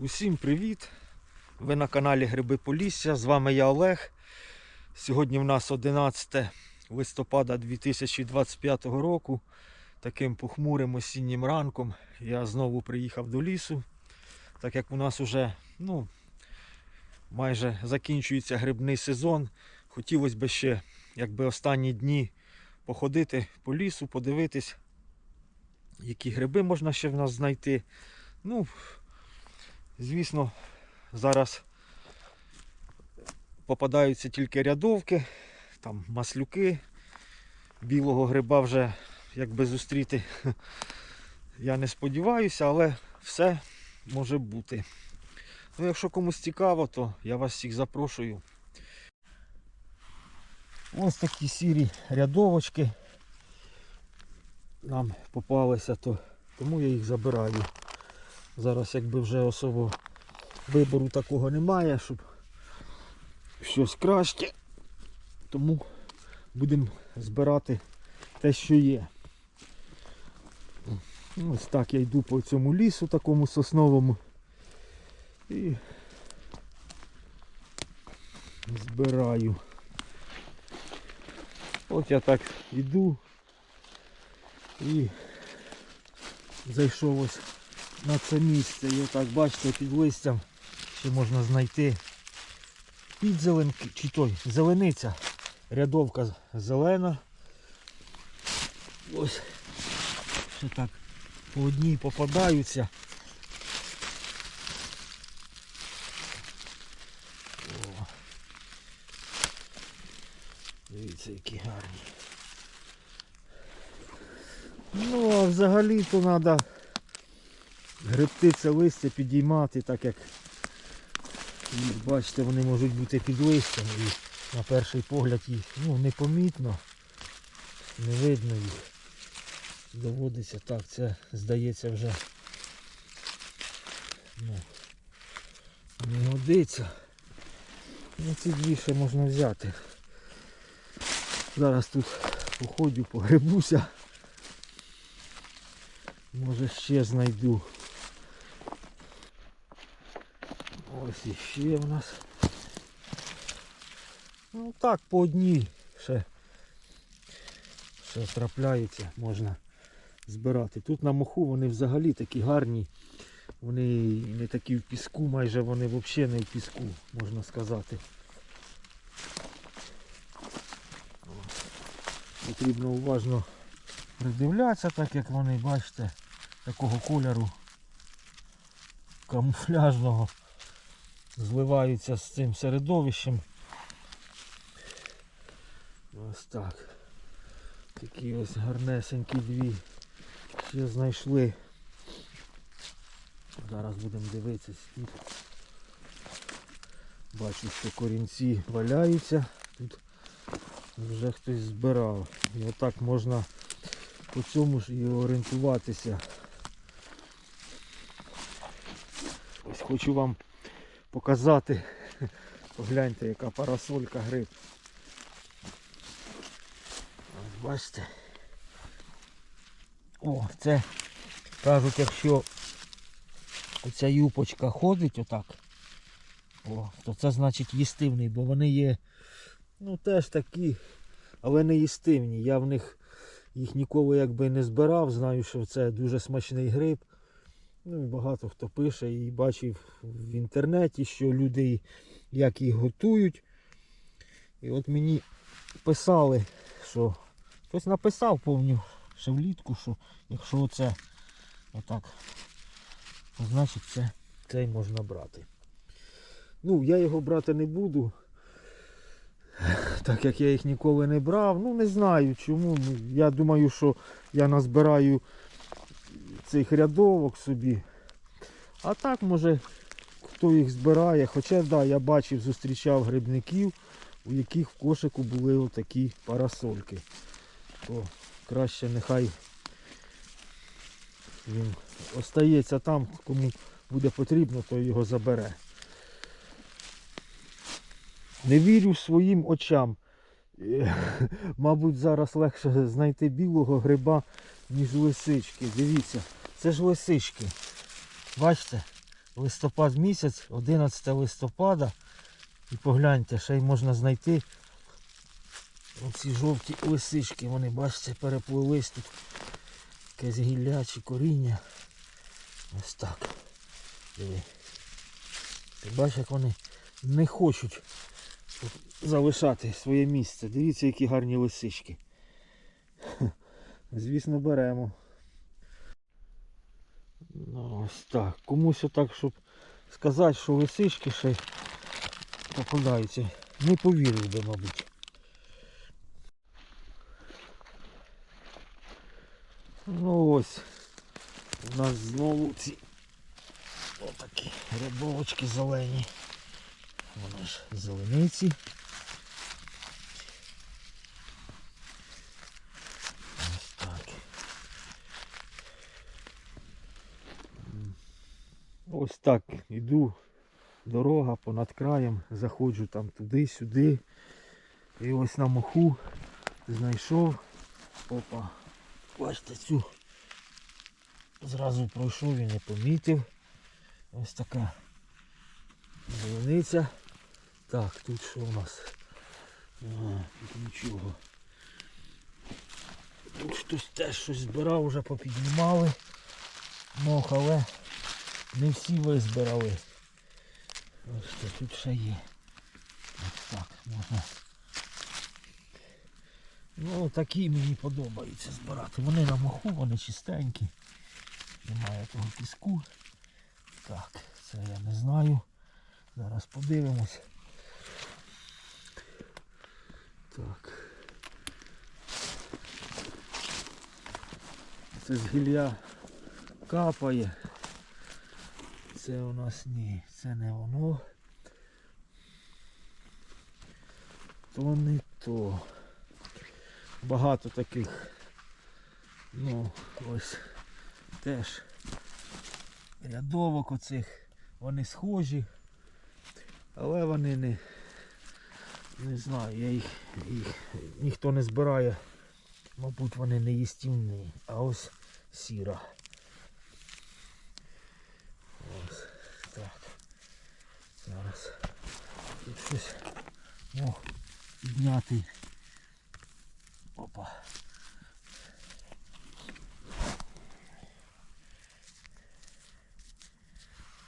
Усім привіт! Ви на каналі Гриби Полісся. З вами я Олег. Сьогодні в нас 11 листопада 2025 року. Таким похмурим осіннім ранком я знову приїхав до лісу, так як у нас вже ну, майже закінчується грибний сезон. Хотілося б ще якби останні дні походити по лісу, подивитись, які гриби можна ще в нас знайти. Ну, Звісно, зараз попадаються тільки рядовки, там маслюки. Білого гриба вже якби зустріти я не сподіваюся, але все може бути. Ну, якщо комусь цікаво, то я вас всіх запрошую. Ось такі сірі рядовочки нам попалися, то тому я їх забираю. Зараз якби вже особо вибору такого немає, щоб щось краще. Тому будемо збирати те, що є. Ось так я йду по цьому лісу такому сосновому і збираю. От я так йду і зайшов ось на це місце. І отак, бачите, під листям ще можна знайти підзеленки, чи той, зелениця. Рядовка зелена. Ось ще так по одній попадаються. О. Дивіться, які гарні. Ну, а взагалі-то треба гребти це листя підіймати, так як бачите, вони можуть бути під листям і на перший погляд їх ну, непомітно, не видно їх. Доводиться так, це здається вже ну, не годиться. Ну, ці дві ще можна взяти. Зараз тут походю, погребуся. Може ще знайду. Ось іще в нас. Ну так, по одній ще, ще трапляється, можна збирати. Тут на моху вони взагалі такі гарні. Вони не такі в піску, майже вони взагалі не в піску, можна сказати. Потрібно уважно придивлятися, так як вони, бачите, такого кольору камуфляжного зливаються з цим середовищем. Ось так. Такі ось гарнесенькі дві ще знайшли. Зараз будемо дивитися тут. Бачу, що корінці валяються. Тут вже хтось збирав. І отак можна по цьому ж і орієнтуватися. Ось хочу вам показати. Погляньте, яка парасолька гриб. Ось бачите. О, це кажуть, якщо оця юпочка ходить отак, о, то це значить їстивний, бо вони є ну теж такі, але не їстивні. Я в них їх ніколи якби не збирав, знаю, що це дуже смачний гриб. Ну і багато хто пише і бачив в інтернеті, що люди як їх готують. І от мені писали, що хтось написав повню ще влітку, що якщо це отак, то значить це, цей можна брати. Ну, я його брати не буду. Так як я їх ніколи не брав. Ну не знаю чому. Ну, Я думаю, що я назбираю цих рядовок собі. А так може хто їх збирає. Хоча да, я бачив, зустрічав грибників, у яких в кошику були отакі парасольки. То краще нехай він остається там, кому буде потрібно, то його забере. Не вірю своїм очам. Е, Мабуть, зараз легше знайти білого гриба, ніж лисички. Дивіться, це ж лисички. Бачите? листопад місяць, 11 листопада. І погляньте, ще й можна знайти оці жовті лисички. Вони, бачите, переплились тут. Якесь гілля коріння. Ось так. Диви. Ти бачиш, як вони не хочуть залишати своє місце. Дивіться, які гарні лисички. Хе. Звісно, беремо. Ну, ось так. Комусь отак, щоб сказати, що лисички ще попадаються. Не повірив би, мабуть. Ну ось. У нас знову ці отакі рябовочки зелені. Вони ж зелениці. Ось так. М. Ось так іду. Дорога понад краєм, заходжу там туди-сюди. І ось на моху знайшов. Опа. Бачите цю. Зразу пройшов і не помітив. Ось така зелениця. Так, тут що у нас? Ага, тут нічого. Тут хтось теж щось збирав, вже попіднімали. Мох, але не всі визбирали. Ось що тут ще є. Ось так можна. Ну такі мені подобаються збирати. Вони на моху, вони чистенькі. Немає того піску. Так, це я не знаю. Зараз подивимось. Так. Це з гілля капає. Це у нас ні, це не воно. То не то. Багато таких. Ну, ось теж рядовок оцих. Вони схожі, але вони не, не знаю, я їх, їх ніхто не збирає. Мабуть, вони не їстівні, а ось сіра. Ось так. Зараз тут щось о, підняти. Опа.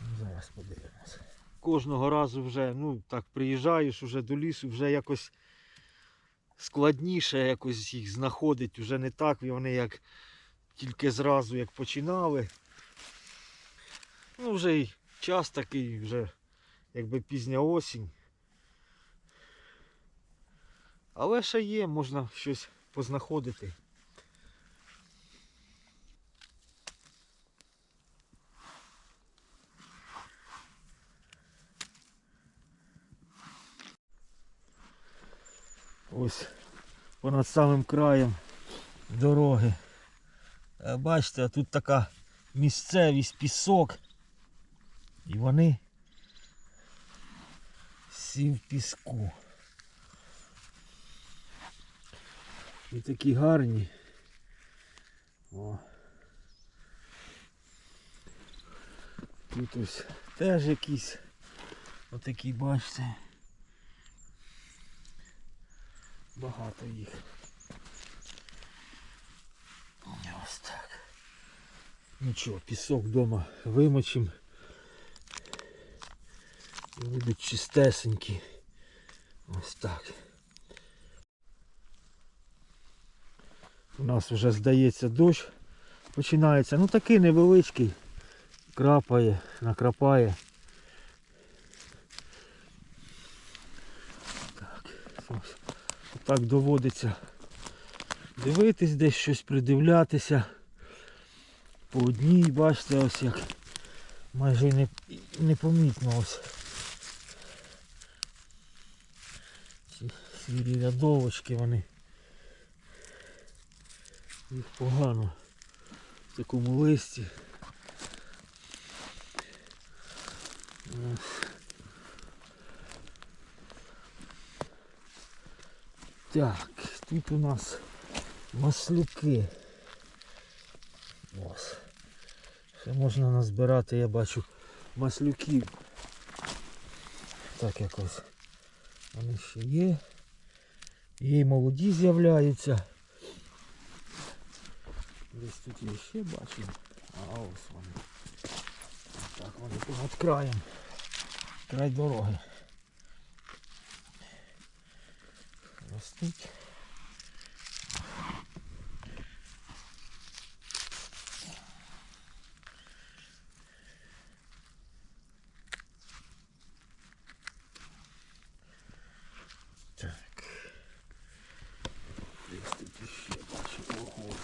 Ну, Зараз подивимося. Кожного разу вже, ну так, приїжджаєш уже до лісу, вже якось складніше якось їх знаходить, вже не так вони як тільки зразу як починали. Ну вже й час такий, вже якби пізня осінь. Але ще є, можна щось познаходити. Ось понад самим краєм дороги. Е, Бачите, тут така місцевість, пісок. І вони всі в піску. І такі гарні. О. Тут ось теж якісь отакі, бачите. Багато їх. Ось так. Нічого, пісок вдома вимочим. І будуть чистесенькі. Ось так. У нас вже здається дощ починається. Ну такий невеличкий. Крапає, накрапає. Так, ось. Так доводиться дивитись, десь щось придивлятися. По одній, бачите, ось як майже не, непомітно ось. Ці рядовочки вони. Їх погано в такому листі. Так, тут у нас маслюки. Ось. Ще можна назбирати, я бачу, маслюків. Так якось. Вони ще є. Й молоді з'являються. Десь тут я ще бачу. А ось вони. Так, вони понад краєм. Край дороги. Ростуть. Так. Десь тут ще бачу. Ого.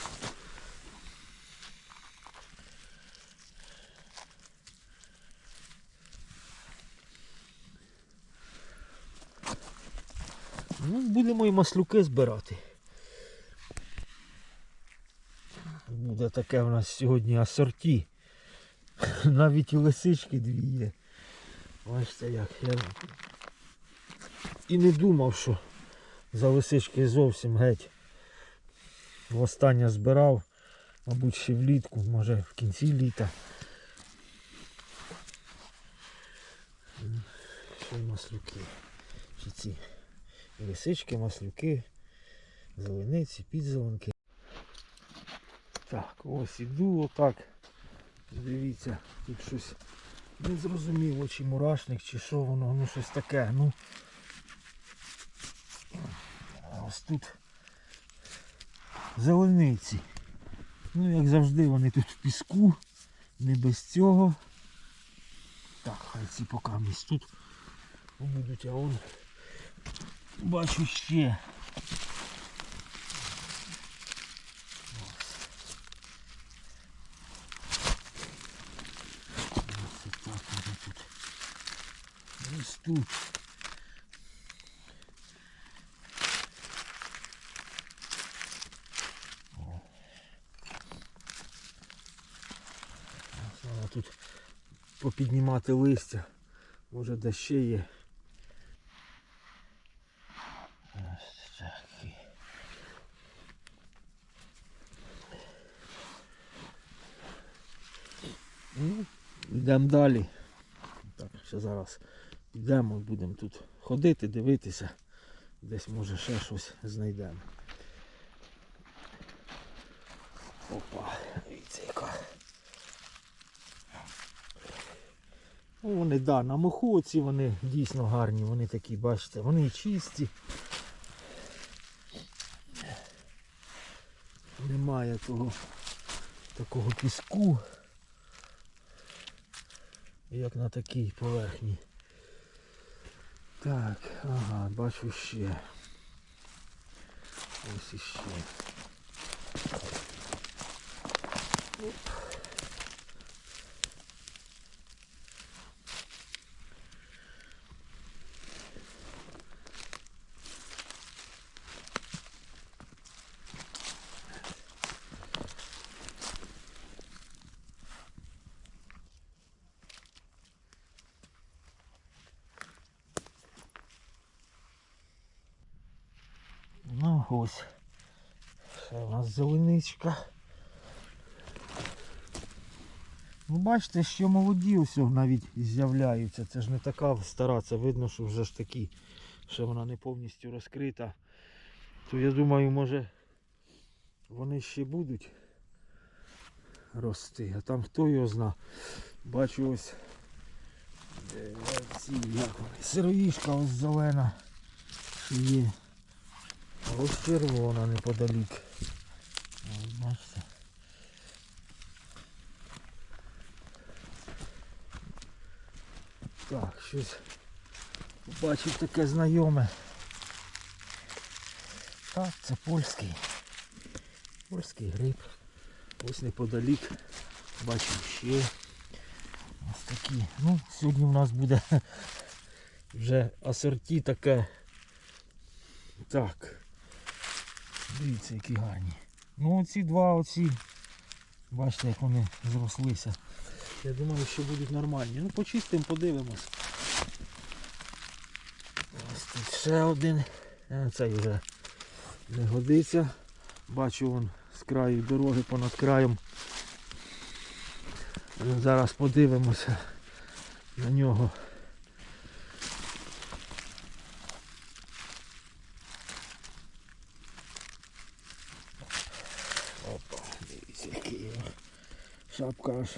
Ну, будемо і маслюки збирати. Буде таке в нас сьогодні асорті. Навіть і лисички дві є. Бачите як. Я і не думав, що за лисички зовсім геть. Востаннє збирав, мабуть, ще влітку, може в кінці літа. Ще маслюки. Чи ці лисички, маслюки, зелениці, підзеленки. Так, ось іду отак. Дивіться, тут щось не зрозуміло, чи мурашник, чи що воно, ну щось таке. Ну ось тут зелениці. Ну, як завжди, вони тут в піску, не без цього. Так, хай ці поки тут будуть, а он бачу ще. Тут. Треба тут попіднімати листя. Може де ще є. Ось так. і. Ну, йдемо далі. Так, ще зараз йдемо, будемо тут ходити, дивитися. Десь може ще щось знайдемо. Опа, дивіться яка. Ну, вони да, на моху оці вони дійсно гарні, вони такі, бачите, вони чисті. Немає того такого піску, як на такій поверхні. Так, ага, бачу ще. Ось іще. Оп. Ну ось. Ще у нас зеленичка. Ну бачите, що молоді ось навіть з'являються. Це ж не така стара, це видно, що вже ж такі, що вона не повністю розкрита. То я думаю, може вони ще будуть рости. А там хто його зна. Бачу ось ці, як ось зелена. Є. Ось червона неподалік. Ось. Так, щось бачив таке знайоме. Так, це польський. Польський гриб. Ось неподалік. Бачу ще. Ось такі. Ну, сьогодні у нас буде вже асорті таке. Так. Дивіться, які гарні. Ну оці два оці. Бачите, як вони зрослися. Я думаю, що будуть нормальні. Ну почистимо, подивимось. Ось тут ще один. Е, Цей вже не годиться. Бачу вон з краю дороги понад краєм. Ну, Зараз подивимося. на нього. Опа, дивіться, який його. Шапка аж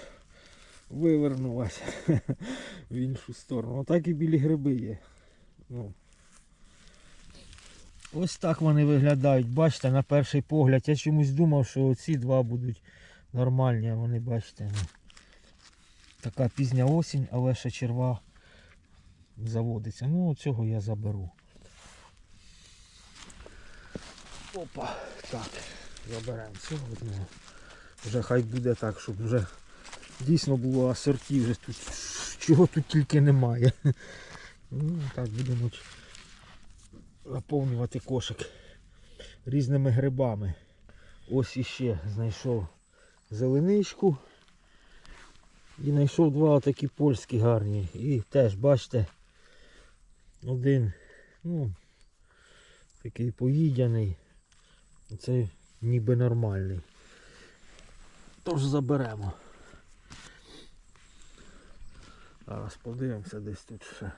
вивернулася в іншу сторону. Отак і білі гриби є. Ну. Ось так вони виглядають. Бачите, на перший погляд. Я чомусь думав, що ці два будуть нормальні, а вони, бачите, ну, така пізня осінь, але ще черва заводиться. Ну, цього я заберу. Опа, так, заберемо цього одного. Вже хай буде так, щоб вже дійсно було асорті, вже тут чого тут тільки немає. Ну, так будемо наповнювати кошик різними грибами. Ось іще знайшов зеленичку. І знайшов два такі польські гарні. І теж, бачите, один, ну, такий поїдяний. Це ніби нормальний. Тож заберемо. Зараз подивимося десь тут ще.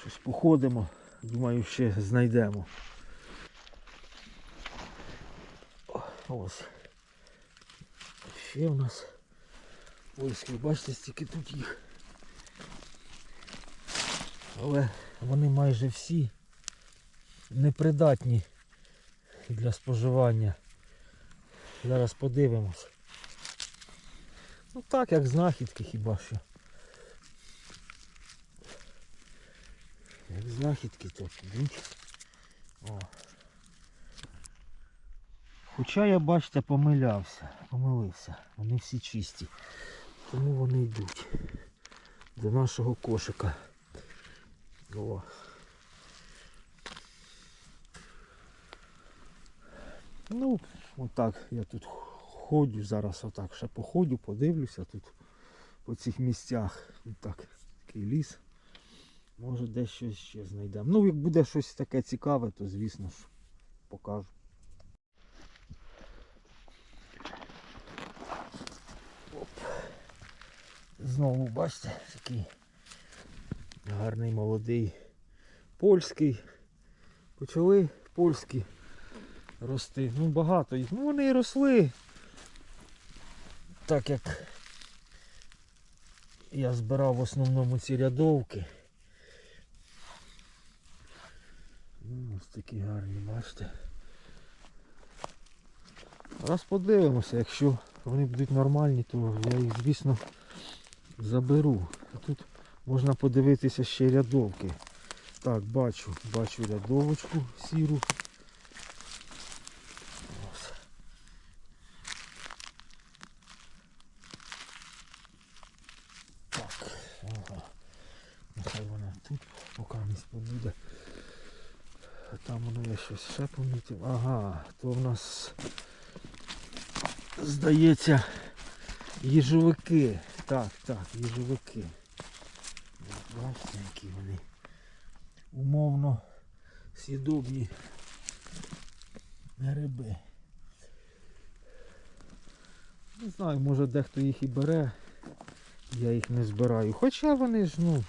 Щось походимо. Думаю, ще знайдемо. Ось. Ще в нас польські, бачите, стільки тут їх. Але вони майже всі непридатні для споживання. Зараз подивимось. Ну так, як знахідки хіба що. Як знахідки то підуть. О. Хоча я, бачите, помилявся, помилився. Вони всі чисті. Тому вони йдуть до нашого кошика. О. Ну, отак я тут ходжу зараз, отак ще походю, подивлюся тут по цих місцях. Отак, такий ліс. Може десь щось ще знайдемо. Ну, як буде щось таке цікаве, то звісно ж покажу. Оп. Знову бачите, такий гарний молодий польський. Почали польські рости. Ну багато їх. Ну вони і росли. Так як я збирав в основному ці рядовки. Ну, Ось такі гарні, бачите. Раз подивимося, якщо вони будуть нормальні, то я їх, звісно, заберу. Тут можна подивитися ще рядовки. Так, бачу, бачу рядовочку сіру. Ось. Так, ага. Нехай вона тут поки не побуде. Там воно я щось ще помітив. Ага, то в нас здається їжовики. Так, так, їжовики. Бачите, які вони умовно сідобні гриби. Не знаю, може дехто їх і бере. Я їх не збираю. Хоча вони ж, ну,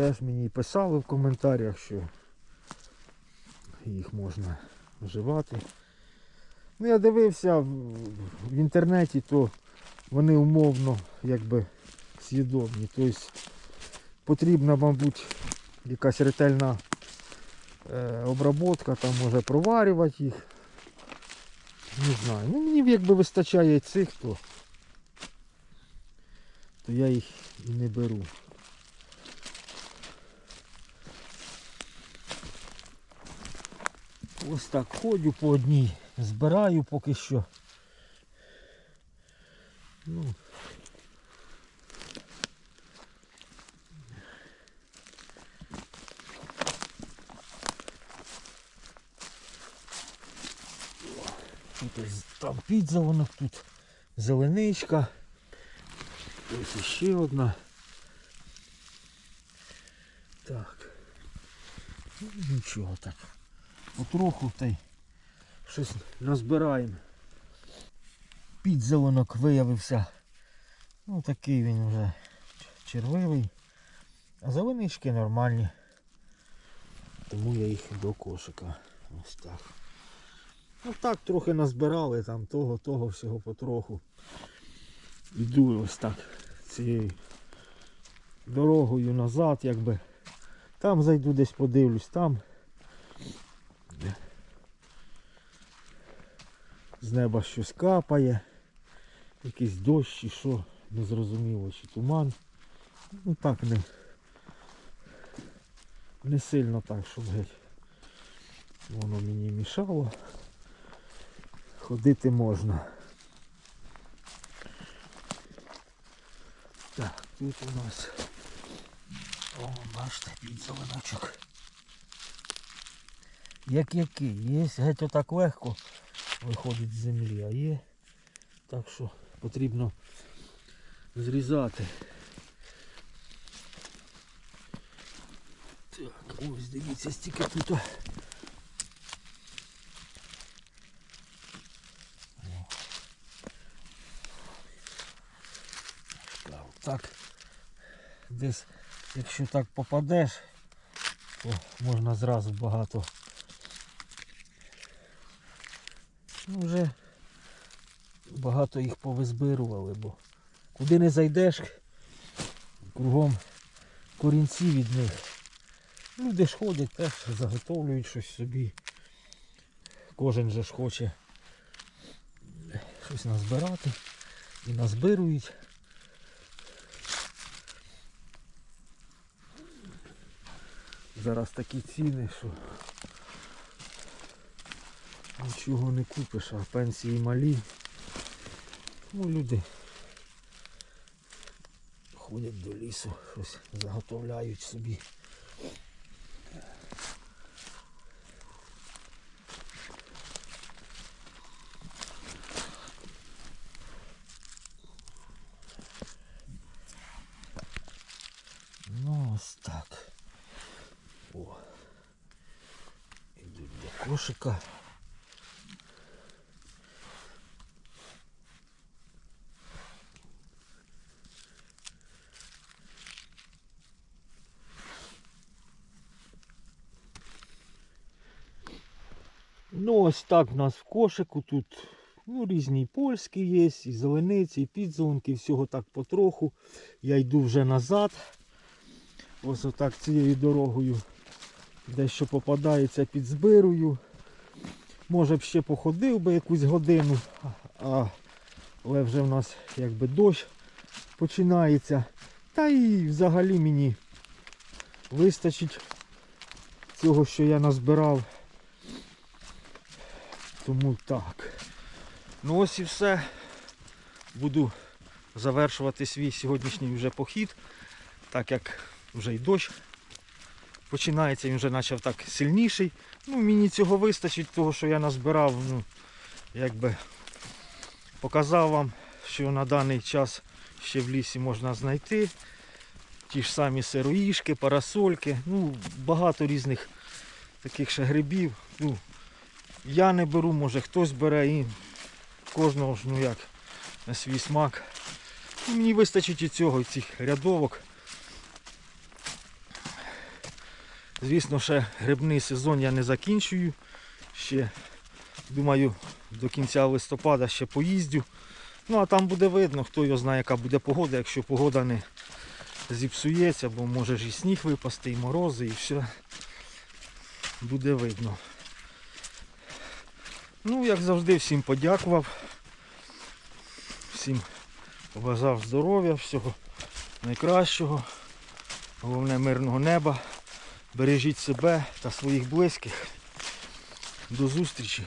теж мені писали в коментарях, що їх можна вживати. Ну, я дивився в, інтернеті, то вони умовно якби з'їдобні. Тобто потрібна, мабуть, якась ретельна е, обработка, там може проварювати їх. Не знаю. Ну мені якби вистачає цих, то, то я їх і не беру. Ось так ходю по одній, збираю поки що. Ну. Тут ось там підзеленок, тут зеленичка. Ось ще одна. Так. Ну, нічого так. Потроху та й щось розбираємо. Підзеленок виявився. Ну такий він вже червивий. А зеленички нормальні. Тому я їх до кошика. Ось так. Ну так трохи назбирали там того, того всього потроху. Іду ось так цією дорогою назад, якби. Там зайду десь подивлюсь, там. З неба щось капає. Якийсь дощ чи що, незрозуміло, чи туман. Ну так не, не сильно так, щоб геть. Воно мені мішало. Ходити можна. Так, тут у нас. О, бачите, підзеленочок. Як який, є геть отак легко виходить з землі, а є. Так що потрібно зрізати. Так, ось дивіться, стільки тут. Так, десь, якщо так попадеш, то можна зразу багато. Ну, вже багато їх повизбирували, бо куди не зайдеш, кругом корінці від них. Люди ж ходять теж заготовлюють щось собі. Кожен же ж хоче щось назбирати і назбирують. Зараз такі ціни, що нічого не купиш, а пенсії малі. Ну, люди ходять до лісу, щось заготовляють собі. Ну ось так. О. Ідуть до кошика. Ну ось так в нас в кошику тут ну, різні польські є, і зелениці, і підзеленки, всього так потроху. Я йду вже назад. Ось отак цією дорогою. Дещо попадається під збирую. Може б ще походив би якусь годину, а, але вже в нас якби дощ починається. Та і взагалі мені вистачить цього, що я назбирав. Тому так. Ну ось і все. Буду завершувати свій сьогоднішній вже похід, так як вже й дощ починається, він вже почав так сильніший. Ну, мені цього вистачить, того, що я назбирав, ну, якби показав вам, що на даний час ще в лісі можна знайти. Ті ж самі сироїшки, парасольки, ну, багато різних таких ще грибів. Ну, я не беру, може хтось бере і кожного ж, ну як, на свій смак. Ну, мені вистачить і цього, і цих рядовок. Звісно, ще грибний сезон я не закінчую. Ще, думаю, до кінця листопада ще поїздю. Ну а там буде видно, хто його знає, яка буде погода, якщо погода не зіпсується, бо може ж і сніг випасти, і морози, і все. Буде видно. Ну, як завжди, всім подякував. Всім побажав здоров'я, всього найкращого. Головне мирного неба. Бережіть себе та своїх близьких. До зустрічі.